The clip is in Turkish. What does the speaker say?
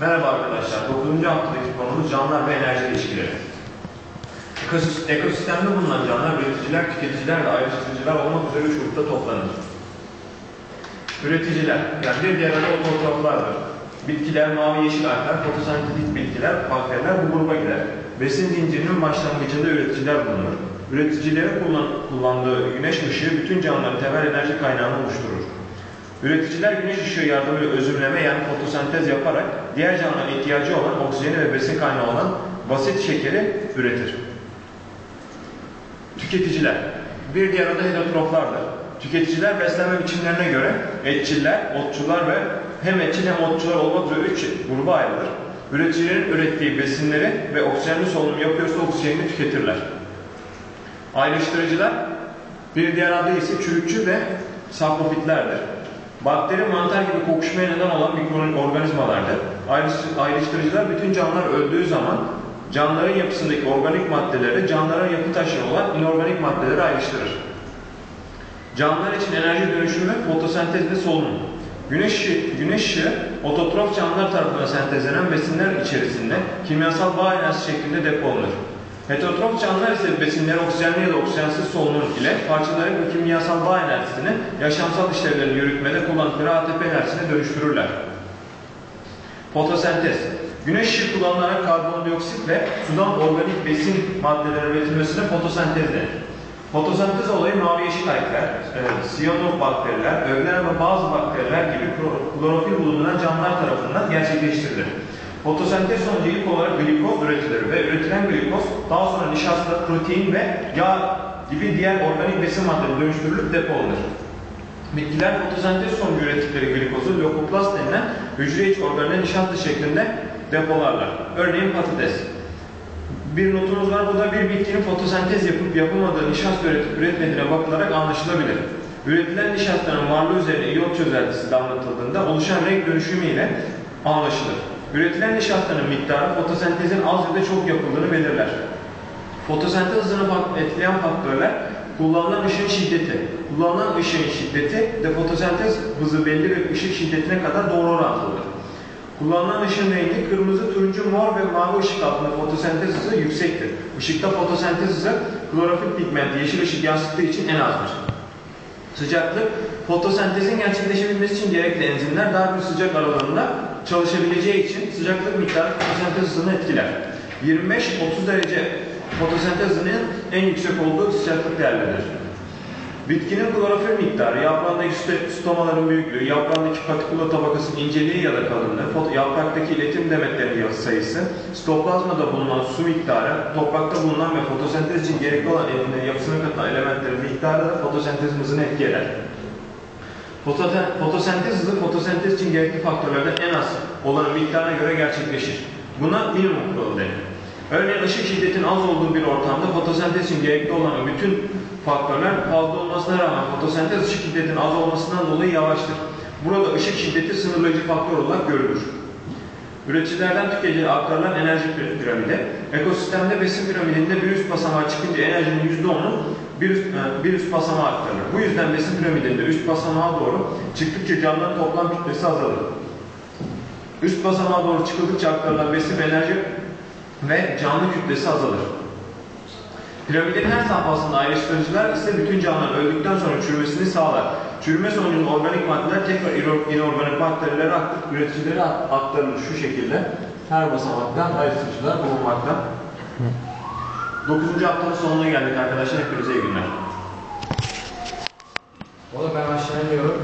Merhaba arkadaşlar. 9. haftadaki konumuz canlılar ve enerji ilişkileri. Ekosist- Ekosistemde bulunan canlılar üreticiler, tüketiciler ve ayrıştırıcılar olmak üzere üç grupta toplanır. Üreticiler, yani bir diğer adı ototroflardır. Bitkiler, mavi yeşil algler, fotosentetik bitkiler, bakteriler bu gruba girer. Besin zincirinin başlangıcında üreticiler bulunur. Üreticilerin kullan- kullandığı güneş ışığı bütün canlıların temel enerji kaynağını oluşturur. Üreticiler güneş ışığı yardımıyla özümleme yani fotosentez yaparak diğer canlıların ihtiyacı olan oksijeni ve besin kaynağı olan basit şekeri üretir. Tüketiciler. Bir diğer adı heterotroflardır. Tüketiciler beslenme biçimlerine göre etçiller, otçular ve hem etçil hem otçular olmak üzere üç gruba ayrılır. Üreticilerin ürettiği besinleri ve oksijenli solunum yapıyorsa oksijenini tüketirler. Ayrıştırıcılar bir diğer adı ise çürükçü ve saprofitlerdir. Bakteri, mantar gibi kokuşmaya neden olan mikroorganizmalardır. Ayrış- Ayrıştırıcılar bütün canlılar öldüğü zaman canlıların yapısındaki organik maddeleri canlıların yapı taşları olan inorganik maddeleri ayrıştırır. Canlılar için enerji dönüşümü fotosentez ve solunum. Güneş güneş ışığı ototrof canlılar tarafından sentezlenen besinler içerisinde kimyasal bağ enerjisi şeklinde depolanır. Heterotrof canlılar ise besinleri oksijenli ya da oksijensiz solunum ile parçaları ve kimyasal bağ enerjisini yaşamsal işlevlerini yürütmede kullandıkları ATP enerjisine dönüştürürler. Fotosentez. Güneş ışığı kullanılarak karbondioksit ve sudan organik besin maddeleri üretilmesine fotosentez denir. Fotosentez olayı mavi yeşil algler, e, siyanobakteriler, ögler ve bazı bakteriler gibi klo- klorofil bulunan canlılar tarafından gerçekleştirilir. Fotosentez sonucu ilk olarak glikoz üretilir ve üretilen glikoz daha sonra nişasta, protein ve yağ gibi diğer organik besin maddeleri dönüştürülüp depolanır. Bitkiler fotosentez sonucu ürettikleri glikozu lökoplast denilen hücre içi organel nişasta şeklinde depolarlar. Örneğin patates. Bir notumuz var. Bu da bir bitkinin fotosentez yapıp yapamadığı nişasta üretip üretmediğine bakılarak anlaşılabilir. Üretilen nişastanın varlığı üzerine iyot çözeltisi damlatıldığında oluşan renk dönüşümü ile anlaşılır. Üretilen nişastanın miktarı fotosentezin az ya da çok yapıldığını belirler. Fotosentez hızını etkileyen faktörler kullanılan ışığın şiddeti. Kullanılan ışığın şiddeti de fotosentez hızı belli bir ışık şiddetine kadar doğru orantılıdır. Kullanılan ışığın rengi kırmızı, turuncu, mor ve mavi ışık altında fotosentez hızı yüksektir. Işıkta fotosentez hızı klorofil pigmenti yeşil ışık yansıttığı için en azdır. Sıcaklık, fotosentezin gerçekleşebilmesi için gerekli enzimler dar bir sıcak aralığında çalışabileceği için sıcaklık miktarı fotosentez hızını etkiler. 25-30 derece fotosentez hızının en yüksek olduğu sıcaklık değerleridir. Bitkinin klorofil miktarı, yaprağındaki st- stomaların büyüklüğü, yaprağındaki patikula tabakasının inceliği ya da kalınlığı, yapraktaki iletim demetlerinin sayısı, sitoplazmada bulunan su miktarı, toprakta bulunan ve fotosentez için gerekli olan enzimlerin yapısına katılan elementlerin miktarı da fotosentez hızını etkiler. Fototen- Fotosentez hızı fotosentez için gerekli faktörlerden en az olanın miktarına göre gerçekleşir. Buna minimum kuralı denir. Örneğin ışık şiddetinin az olduğu bir ortamda fotosentez için gerekli olan bütün faktörler fazla olmasına rağmen fotosentez ışık şiddetinin az olmasından dolayı yavaştır. Burada ışık şiddeti sınırlayıcı faktör olarak görülür. Üreticilerden tüketiciye aktarılan enerji piramidi. Ekosistemde besin piramidinde bir üst basamağa çıkınca enerjinin %10'u bir üst, e, bir üst basamağa aktarılır. Bu yüzden besin piramidinde üst basamağa doğru çıktıkça canlıların toplam kütlesi azalır. Üst basamağa doğru çıkıldıkça aktarılan besin enerji ve canlı kütlesi azalır. Piramidin her safhasında ayrıştırıcılar ise bütün canlıların öldükten sonra çürümesini sağlar. Çürüme sonucunda organik maddeler tekrar inorganik bakterilere üreticilere aktarılır şu şekilde. Her basamaktan ayrıştırıcılar bulunmakta. 9. haftanın sonuna geldik arkadaşlar. Hepinize iyi günler. Oğlum ben aşağı iniyorum.